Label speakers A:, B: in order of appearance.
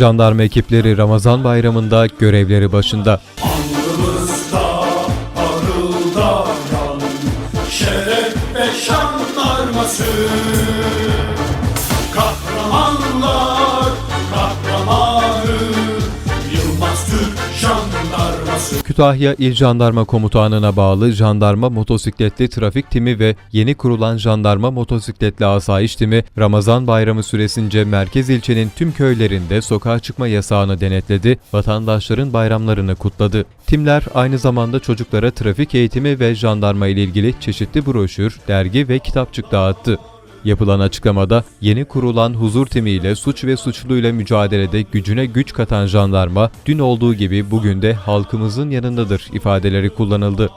A: Jandarma ekipleri Ramazan bayramında görevleri başında.
B: Alnımızda, arılda yan, şeref ve şanlarması.
A: Kütahya İl Jandarma Komutanlığı'na bağlı Jandarma Motosikletli Trafik Timi ve yeni kurulan Jandarma Motosikletli Asayiş Timi, Ramazan bayramı süresince merkez ilçenin tüm köylerinde sokağa çıkma yasağını denetledi, vatandaşların bayramlarını kutladı. Timler aynı zamanda çocuklara trafik eğitimi ve jandarma ile ilgili çeşitli broşür, dergi ve kitapçık dağıttı. Yapılan açıklamada yeni kurulan huzur timiyle suç ve suçluyla mücadelede gücüne güç katan jandarma dün olduğu gibi bugün de halkımızın yanındadır ifadeleri kullanıldı.